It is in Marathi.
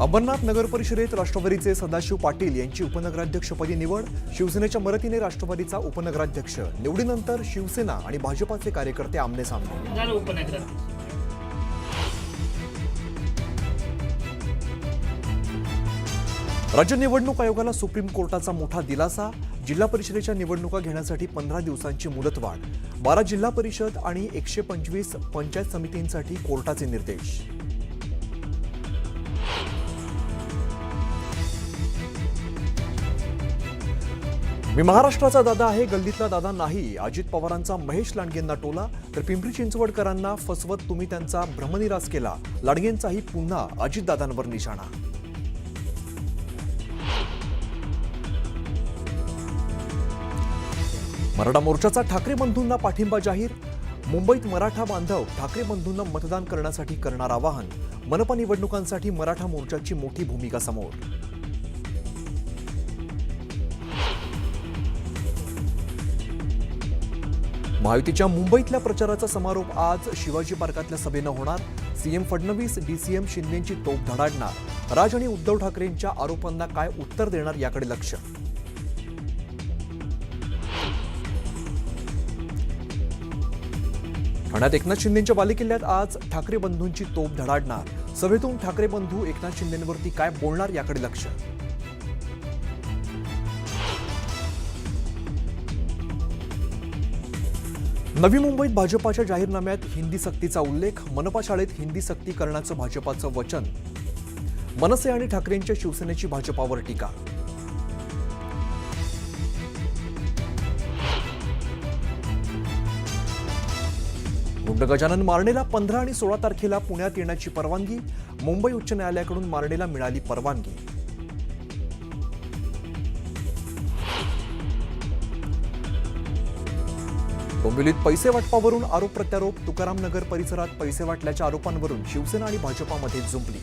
अंबरनाथ नगर परिषदेत राष्ट्रवादीचे सदाशिव पाटील यांची उपनगराध्यक्षपदी निवड शिवसेनेच्या मदतीने राष्ट्रवादीचा उपनगराध्यक्ष. निवडीनंतर शिवसेना आणि भाजपाचे कार्यकर्ते आमने सामने. राज्य निवडणूक आयोगाला सुप्रीम कोर्टाचा मोठा दिलासा. जिल्हा परिषदेच्या निवडणुका घेण्यासाठी पंधरा दिवसांची मुदतवाढ. बारा जिल्हा परिषद आणि एकशे पंचवीस पंचायत समितींसाठी कोर्टाचे निर्देश. मी महाराष्ट्राचा दादा आहे गल्लीतला दादा नाही. अजित पवारांचा महेश लांडगेंना टोला तर पिंपरी चिंचवडकरांना फसवत तुम्ही त्यांचा भ्रमनिरास केला. लांडगेंचाही पुन्हा अजितदादांवर निशाणा. मराठा मोर्चाचा ठाकरे बंधूंना पाठिंबा जाहीर. मुंबईत मराठा बांधव ठाकरे बंधूंना मतदान करण्यासाठी करणार आवाहन. मनपा निवडणुकांसाठी मराठा मोर्चाची मोठी भूमिका समोर. महायुतीच्या मुंबईतल्या प्रचाराचा समारोप आज शिवाजी पार्कातल्या सभेनं होणार. सीएम फडणवीस डीसीएम शिंदेची तोफ धडाडणार. राज आणि उद्धव ठाकरेंच्या आरोपांना काय उत्तर देणार याकडे लक्ष? ठाण्यात एकनाथ शिंदेच्या बालेकिल्ल्यात आज ठाकरे बंधूंची तोफ धडाडणार. सभेतून ठाकरे बंधू एकनाथ शिंदेंवरती काय बोलणार याकडे लक्ष? नवी मुंबईत भाजपाच्या जाहीरनाम्यात हिंदी सक्तीचा उल्लेख मनपा शाळेत हिंदी सक्ती करण्याचं भाजपाचं वचन. मनसे आणि ठाकरेंच्या शिवसेनेची भाजपावर टीका. गुंड गजानन मारणेला पंधरा आणि सोळा तारखेला पुण्यात येण्याची परवानगी मुंबई उच्च न्यायालयाकडून मारणेला मिळाली परवानगी. डोंबिवलीत पैसे वाटपावरून आरोप प्रत्यारोप तुकाराम नगर परिसरात पैसे वाटल्याच्या आरोपांवरून शिवसेना आणि भाजपामध्ये जुंपली.